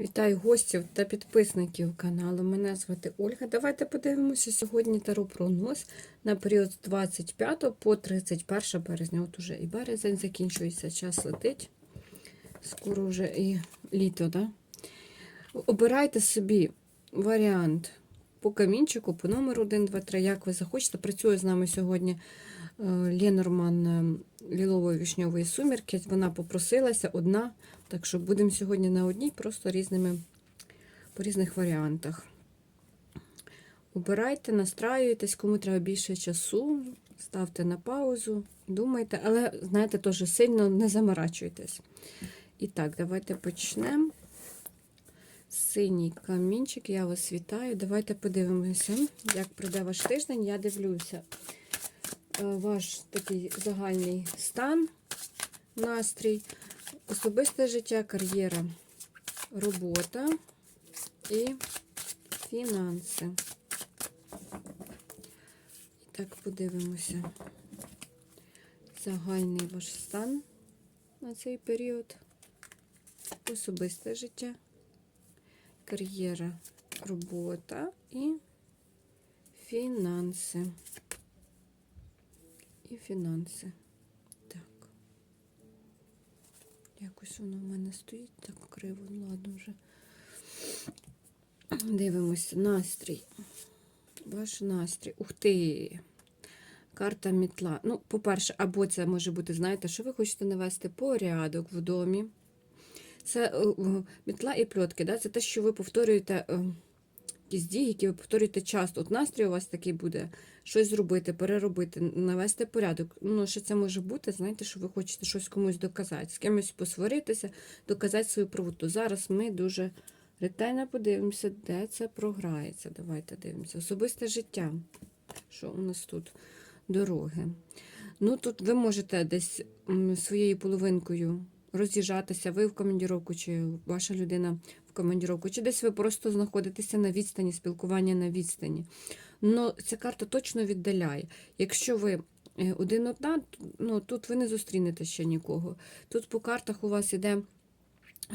Вітаю гостів та підписників каналу. Мене звати Ольга. Давайте подивимося сьогодні таро прогноз на період з 25 по 31 березня. От уже і березень закінчується, час летить. Скоро вже і літо, да? Обирайте собі варіант по камінчику, по номеру 1, 2, 3, як ви захочете. Працює з нами сьогодні е, Ленорман лілової вішньової сумірки. Вона попросилася одна, так що будемо сьогодні на одній, просто різними по різних варіантах. Обирайте, настраюєтесь, кому треба більше часу, ставте на паузу, думайте, але, знаєте, теж сильно не заморачуйтесь. І так, давайте почнемо. Синій камінчик, я вас вітаю. Давайте подивимося, як пройде ваш тиждень. Я дивлюся е, ваш такий загальний стан, настрій, особисте життя, кар'єра, робота і фінанси. І так, подивимося. Загальний ваш стан на цей період, особисте життя кар'єра, робота і фінанси. І фінанси. Так. Якось воно в мене стоїть так криво. Ну, ладно вже. Дивимося. Настрій. Ваш настрій. Ух ти! Карта мітла. Ну, по-перше, або це може бути, знаєте, що ви хочете навести порядок в домі. Це е, мітла і пльотки, да? це те, що ви повторюєте е, якісь дії, які ви повторюєте часто. От настрій у вас такий буде щось зробити, переробити, навести порядок. Ну, що це може бути, знаєте, що ви хочете щось комусь доказати, з кимось посваритися, доказати свою правоту. Зараз ми дуже ретельно подивимося, де це програється. Давайте дивимося. Особисте життя. Що у нас тут? Дороги. Ну, тут ви можете десь своєю половинкою роз'їжджатися, ви в командіровку, чи ваша людина в командіровку, чи десь ви просто знаходитеся на відстані, спілкування на відстані. Ну, ця карта точно віддаляє. Якщо ви е, один одна, ну тут ви не зустрінете ще нікого. Тут по картах у вас іде,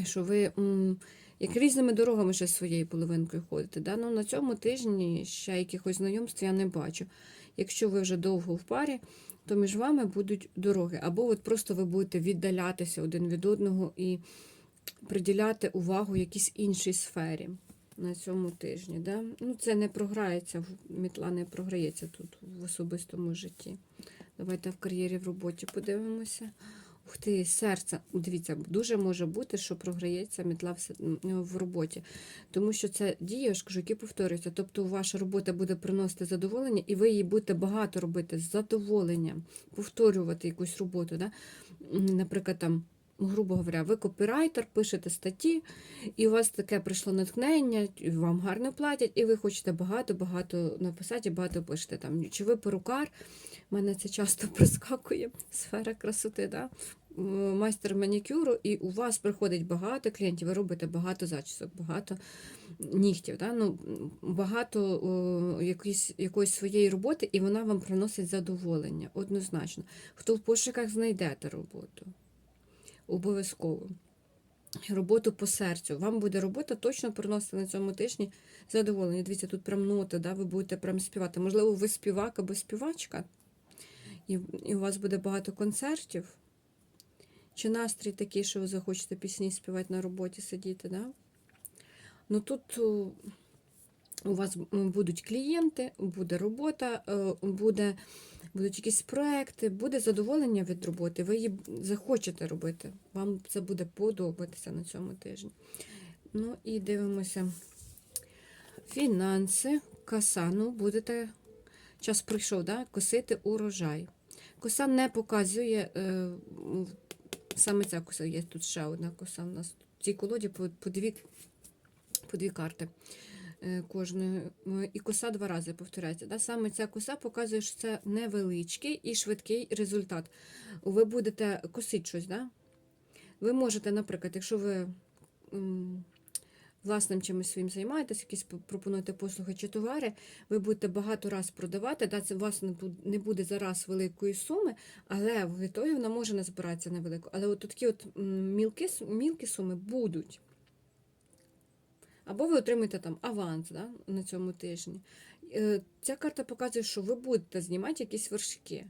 що ви м, як різними дорогами ще своєю половинкою ходите. Да? Ну, на цьому тижні ще якихось знайомств я не бачу. Якщо ви вже довго в парі, то між вами будуть дороги. Або от просто ви будете віддалятися один від одного і приділяти увагу якійсь іншій сфері на цьому тижні. Да? Ну, Це не програється, мітла не програється тут в особистому житті. Давайте в кар'єрі в роботі подивимося. Ух ти, серце. Дивіться, дуже може бути, що програється мітла в роботі. Тому що це дії, я ж кажу, які повторюються. Тобто ваша робота буде приносити задоволення, і ви її будете багато робити з задоволенням, повторювати якусь роботу. Да? Наприклад, там, грубо говоря, ви копірайтер, пишете статті, і у вас таке прийшло натхнення, вам гарно платять, і ви хочете багато-багато написати, багато пишете. Там, чи ви перукар, в мене це часто прискакує, сфера красоти, да? Майстер манікюру, і у вас приходить багато клієнтів, ви робите багато зачісок, багато нігтів, да? ну, багато якоїсь, якоїсь своєї роботи, і вона вам приносить задоволення, однозначно. Хто в пошуках знайдете роботу? Обов'язково. Роботу по серцю. Вам буде робота точно приносити на цьому тижні задоволення. Дивіться, тут прям ноти, да? ви будете прям співати. Можливо, ви співак або співачка, і, і у вас буде багато концертів. Чи настрій такий, що ви захочете пісні співати на роботі, сидіти, да? Ну тут о, у вас будуть клієнти, буде робота, е, буде, будуть якісь проекти, буде задоволення від роботи. Ви її захочете робити. Вам це буде подобатися на цьому тижні. Ну і дивимося. Фінанси, коса. Ну, будете. Час прийшов, да? косити урожай. Коса не показує. Е, саме ця коса є тут ще одна коса. У нас в цій колоді по, по, дві, по дві карти кожної. Е, І коса два рази повторяється. Да? Саме ця коса показує, що це невеличкий і швидкий результат. Ви будете косити щось, да? Ви можете, наприклад, якщо ви власним чимось своїм займаєтесь, якісь пропонуєте послуги чи товари, ви будете багато раз продавати, да, це у вас не бу- не буде зараз великої суми, але в ітогі вона може назбиратися невелику. Але от такі от мілкі, мілкі суми будуть. Або ви отримаєте там аванс да, на цьому тижні. Е, Ця карта показує, що ви будете знімати якісь вершки.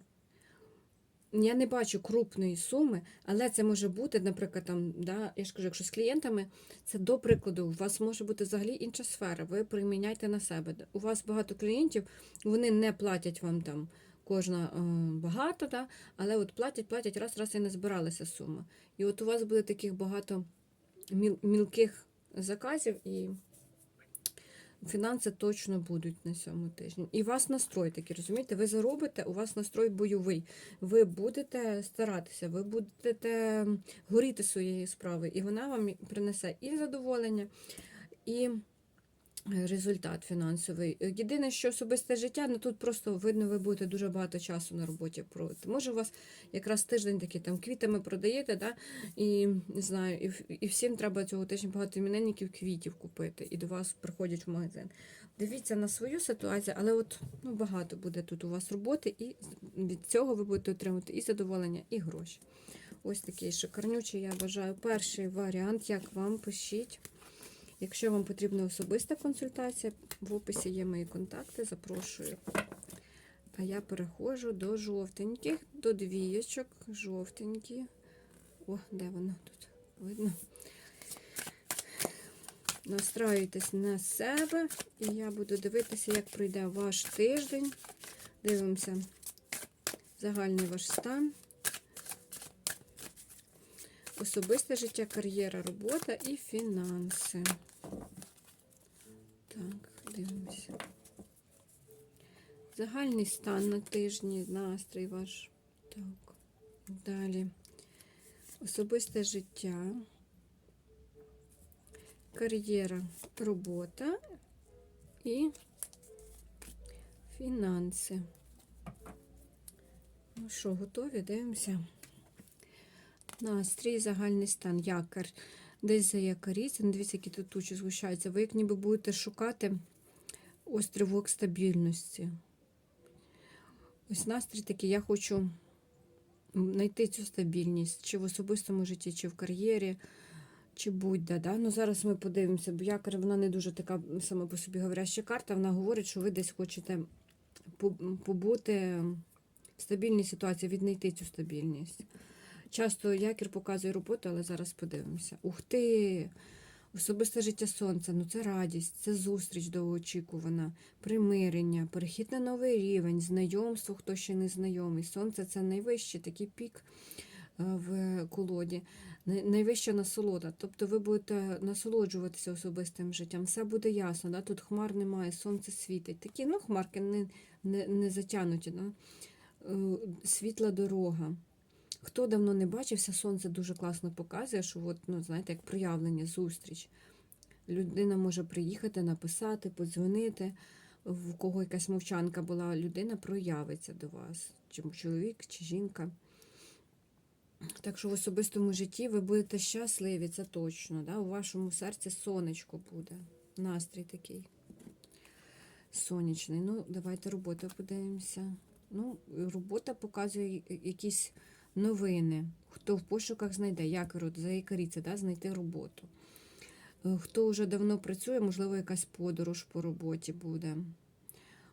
Я не бачу крупної суми, але це може бути, наприклад, там, да, я ж кажу, якщо з клієнтами, це до прикладу, у вас може бути взагалі інша сфера, ви приміняйте на себе. У вас багато клієнтів, вони не платять вам там кожна е, багато, да, але от платять, платять, раз, раз і не збиралася сума. І от у вас буде таких багато міл, мілких заказів і фінанси точно будуть на цьому тижні. І у вас настрой такий, розумієте? Ви заробите, у вас настрой бойовий. Ви будете старатися, ви будете горіти своєю справою, і вона вам принесе і задоволення, і результат фінансовий. Єдине, що особисте життя, ну тут просто видно, ви будете дуже багато часу на роботі. Може, у вас якраз тиждень такий там квітами продаєте, да? і не знаю, і, і всім треба цього тижня багато іменинників квітів купити, і до вас приходять в магазин. Дивіться на свою ситуацію, але от ну, багато буде тут у вас роботи, і від цього ви будете отримати і задоволення, і гроші. Ось такий шикарнючий, я бажаю. Перший варіант, як вам пишіть. Якщо вам потрібна особиста консультація, в описі є мої контакти, запрошую. А я переходжу до жовтеньких, до двієчок, жовтенькі. О, де воно тут? Видно? Настраюйтесь на себе, і я буду дивитися, як пройде ваш тиждень. Дивимося загальний ваш стан. Особисте життя, кар'єра, робота і фінанси. Так, дивимося. Загальний стан на тижні, настрій ваш. Так. Далі. Особисте життя. Кар'єра, робота і фінанси. Ну що, готові? Дивимося. Настрій, загальний стан, якар. Десь за якоріться. Ну, дивіться, які тут тучі згущаються. Ви як ніби будете шукати острівок стабільності. Ось настрій такий, я хочу знайти цю стабільність, чи в особистому житті, чи в кар'єрі, чи будь-де. Да? Ну, зараз ми подивимося, бо якор, вона не дуже така сама по собі говоряща карта. Вона говорить, що ви десь хочете побути в стабільній ситуації, віднайти цю стабільність. Часто якір показує роботу, але зараз подивимося. Ух ти! Особисте життя сонця, ну це радість, це зустріч довгоочікувана, примирення, перехід на новий рівень, знайомство, хто ще не знайомий. Сонце це найвищий такий пік е, в колоді, найвища насолода. Тобто ви будете насолоджуватися особистим життям. Все буде ясно. Да? Тут хмар немає, сонце світить. Такі ну, хмарки не, не, не затягнуті. Да? Е, Світла дорога. Хто давно не бачився, сонце дуже класно показує, що от, ну, знаєте, як проявлення, зустріч. Людина може приїхати, написати, подзвонити. В кого якась мовчанка була, людина проявиться до вас, чи чоловік, чи жінка. Так що в особистому житті ви будете щасливі, це точно. Да? У вашому серці сонечко буде. Настрій такий. Сонячний. Ну, давайте роботу подивимося. Ну, робота показує якісь новини. Хто в пошуках знайде, як род, заякаріться, да, знайти роботу. Е, Хто вже давно працює, можливо, якась подорож по роботі буде.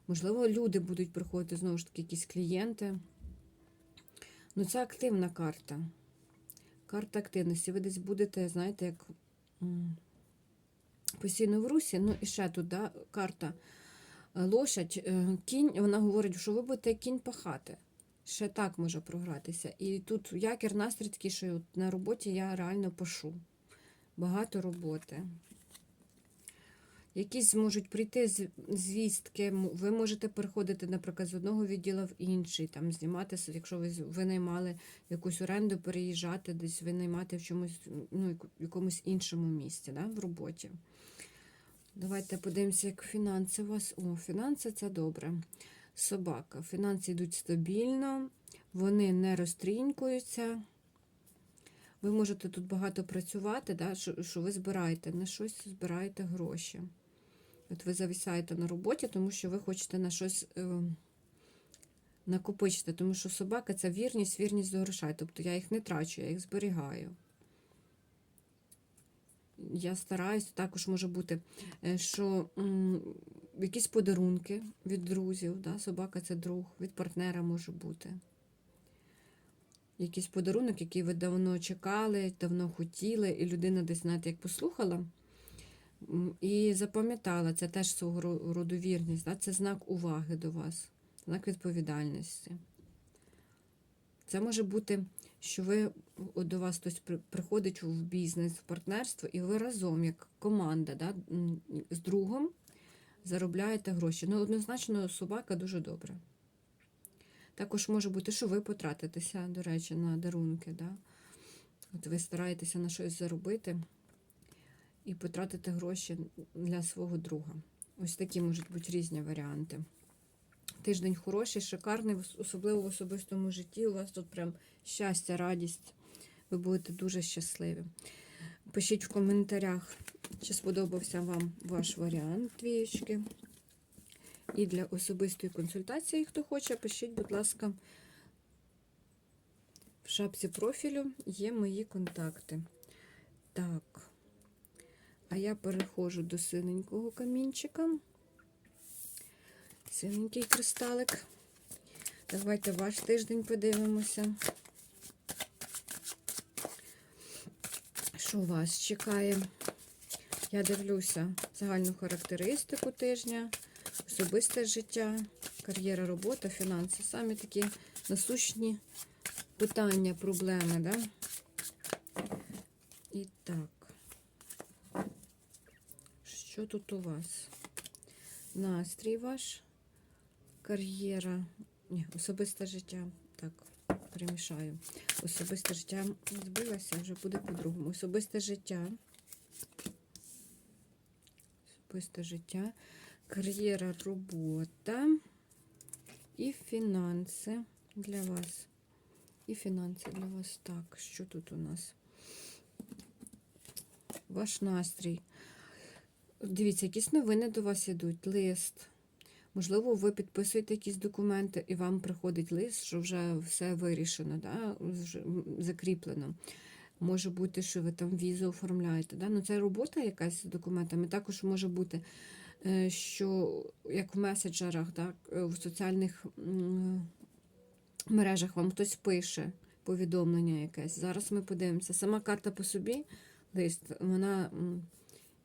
Можливо, люди будуть приходити, знову ж таки, якісь клієнти. Ну, це активна карта. Карта активності. Ви десь будете, знаєте, як постійно в русі. Ну, і ще тут, да, карта е, лошадь, е, кінь, вона говорить, що ви будете кінь пахати. Ще так може програтися. І тут якір настрій такий, що на роботі я реально пашу. Багато роботи. Якісь можуть прийти звістки, ви можете переходити, наприклад, з одного відділу в інший, там знімати, якщо ви з- ви наймали якусь оренду, переїжджати, десь ви наймати в чомусь, ну, якомусь іншому місці, да, в роботі. Давайте подивимося, як фінанси у вас. О, фінанси це добре. Собака. Фінанси йдуть стабільно, вони не розтрінькуються. Ви можете тут багато працювати, да, що, що ви збираєте на щось, збираєте гроші. От ви зависаєте на роботі, тому що ви хочете на щось е, накопичити, тому що собака це вірність, вірність до грошей. Тобто я їх не трачу, я їх зберігаю. я стараюсь, також може бути, е, що якісь подарунки від друзів, да? собака це друг, від партнера може бути. Якийсь подарунок, який ви давно чекали, давно хотіли, і людина десь, знаєте, як послухала і запам'ятала, це теж свого ро- роду вірність, да? це знак уваги до вас, знак відповідальності. Це може бути, що ви от до вас хтось приходить в бізнес, в партнерство, і ви разом, як команда, да, з другом заробляєте гроші. Ну, однозначно, собака дуже добра. Також може бути, що ви потратитеся, до речі, на дарунки. Да? От ви стараєтеся на щось заробити і потратити гроші для свого друга. Ось такі можуть бути різні варіанти. Тиждень хороший, шикарний, особливо в особистому житті. У вас тут прям щастя, радість. Ви будете дуже щасливі. Пишіть в коментарях, чи сподобався вам ваш варіант двієчки. І для особистої консультації, хто хоче, пишіть, будь ласка, в шапці профілю є мої контакти. Так. А я переходжу до синенького камінчика. Синенький кристалик. Давайте ваш тиждень подивимося. Що вас чекає? Я дивлюся загальну характеристику тижня, особисте життя, кар'єра, робота, фінанси. Самі такі насущні питання, проблеми, да? І так. Що тут у вас? Настрій ваш, кар'єра, ні, особисте життя. Так, перемішаю. Особисте життя збилася, вже буде по-другому. Особисте життя. Особисте життя, кар'єра, робота і фінанси для вас. І фінанси для вас. Так, що тут у нас? Ваш настрій. Дивіться, якісь новини до вас йдуть, лист. Можливо, ви підписуєте якісь документи, і вам приходить лист, що вже все вирішено, да? вже закріплено. Може бути, що ви там візу оформляєте. Да? Ну, це робота якась з документами. Також може бути, е, що як в меседжерах, так, е, в соціальних мережах вам хтось пише повідомлення якесь. Зараз ми подивимося. Сама карта по собі, лист, вона.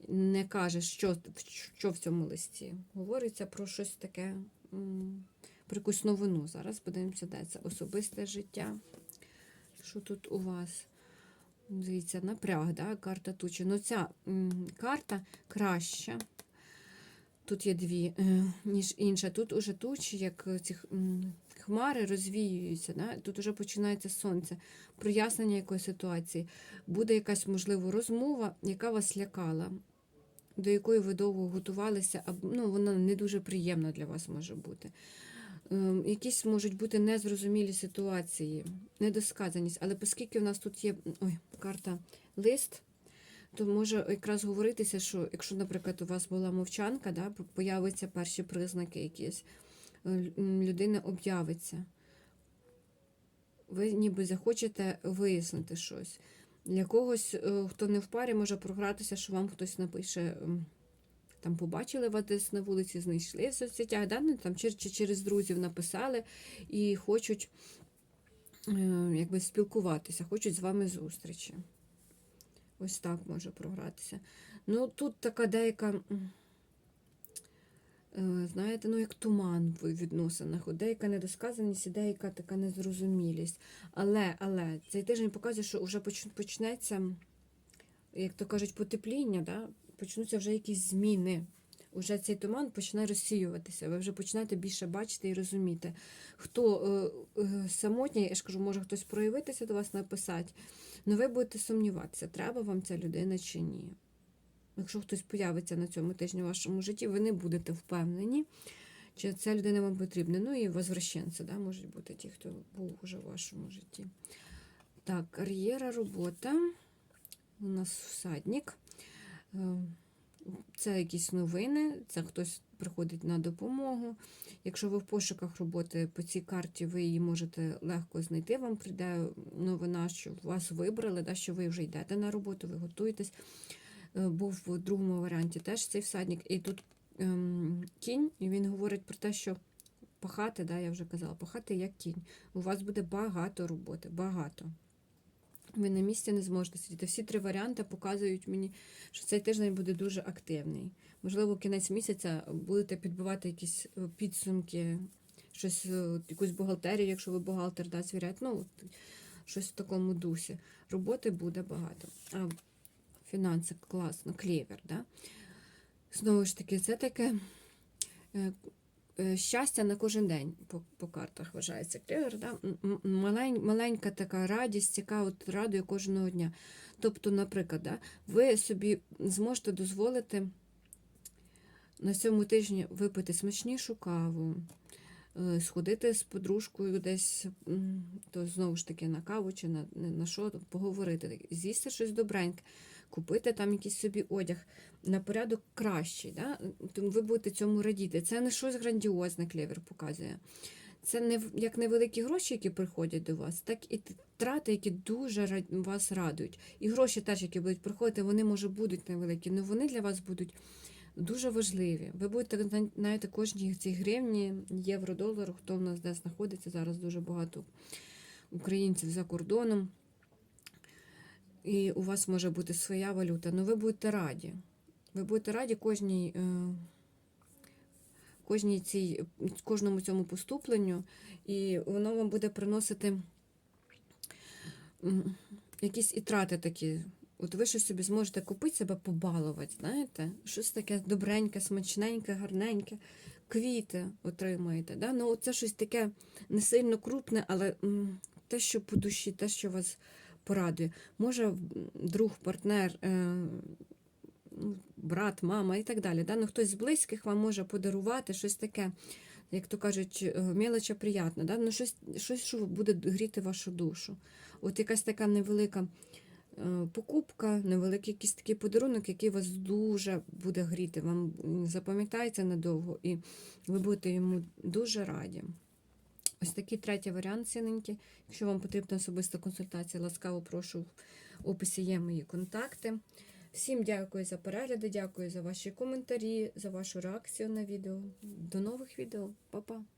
Не каже, що, що в цьому листі. Говориться про щось таке, про якусь новину. Зараз подивимося, де це особисте життя. Що тут у вас? Дивіться, напряг, да? карта тучі. Ну, ця карта краща. Тут є дві, е, ніж інша. Тут уже тучі, як ці хмари розвіюються. Да? Тут уже починається сонце, прояснення якоїсь ситуації. Буде якась, можливо, розмова, яка вас лякала, до якої ви довго готувалися, ну, вона не дуже приємна для вас може бути. Ем, Якісь можуть бути незрозумілі ситуації, недосказаність. Але оскільки в нас тут є ой, карта лист, то може якраз говоритися, що якщо, наприклад, у вас була мовчанка, да, появляться перші признаки якісь, е, людина об'явиться. Ви ніби захочете вияснити щось. Для когось, е, хто не в парі, може програтися, що вам хтось напише, там побачили вас десь на вулиці, знайшли в соцсетях, да? ну, там, чи, через друзів написали і хочуть е, якби, спілкуватися, хочуть з вами зустрічі. Ось так може програтися. Ну, тут така деяка, знаєте, ну як туман в відносинах, деяка недосказаність деяка така незрозумілість. Але, але цей тиждень показує, що вже почнеться, як то кажуть, потепління, да? почнуться вже якісь зміни. Уже цей туман почне розсіюватися. Ви вже починаєте більше бачити і розуміти. Хто е, е, самотній, я ж кажу, може хтось проявитися до вас написати, але ви будете сумніватися, треба вам ця людина чи ні. Якщо хтось появиться на цьому тижні в вашому житті, ви не будете впевнені, чи ця людина вам потрібна. Ну і возвращенці, да, можуть бути ті, хто був уже в вашому житті. Так, кар'єра, робота. У нас всадник. Е, Це якісь новини, це хтось приходить на допомогу. Якщо ви в пошуках роботи по цій карті, ви її можете легко знайти. Вам прийде новина, що вас вибрали, да, що ви вже йдете на роботу, ви готуєтесь. Е, був в другому варіанті теж цей всадник. І тут ем, кінь, і він говорить про те, що пахати, да, я вже казала, пахати як кінь. У вас буде багато роботи, багато. Ви на місці не зможете сидіти. Всі три варіанти показують мені, що цей тиждень буде дуже активний. Можливо, кінець місяця будете підбивати якісь е, підсумки, щось, е, якусь бухгалтерію, якщо ви бухгалтер, да, звіряти. Ну, щось в такому дусі. Роботи буде багато. А фінанси класно, клєвер, да? Знову ж таки, це таке е, щастя на кожен день по, по картах вважається клєвер, да? Малень, маленька така радість, яка от радує кожного дня. Тобто, наприклад, да, ви собі зможете дозволити на цьому тижні випити смачнішу каву, е, сходити з подружкою десь, то знову ж таки на каву чи на на що, поговорити, з'їсти щось добреньке, купити там якийсь собі одяг на порядок кращий. Да? Тому ви будете цьому радіти. Це не щось грандіозне, клевер показує. Це не як невеликі гроші, які приходять до вас, так і трати, які дуже вас радують. І гроші теж, які будуть приходити, вони може будуть невеликі, але вони для вас будуть дуже важливі. Ви будете зна- знаєте, кожній цій гривні, євро, долару, хто в нас де знаходиться. Зараз дуже багато українців за кордоном. І у вас може бути своя валюта, але ви будете раді. Ви будете раді кожній, е, кожній цій, кожному цьому поступленню, і воно вам буде приносити якісь і трати такі. От ви щось собі зможете купити себе побалувати, знаєте? Щось таке добреньке, смачненьке, гарненьке, квіти отримаєте. Да? Ну, це щось таке не сильно крупне, але те, що по душі, те, що вас порадує. Може, друг, партнер, е, ну, брат, мама і так далі. Да? Ну, хтось з близьких вам може подарувати щось таке, як то кажуть, е, мелоча приятна. Да? Ну, щось, щось, що буде гріти вашу душу. От якась така невелика е, покупка, невеликий якийсь такий подарунок, який вас дуже буде гріти, вам запам'ятається надовго, і ви будете йому дуже раді. Ось такий третій варіант, ціненький. Якщо вам потрібна особиста консультація, ласкаво прошу в описі є мої контакти. Всім дякую за перегляди, дякую за ваші коментарі, за вашу реакцію на відео. До нових відео. Па-па!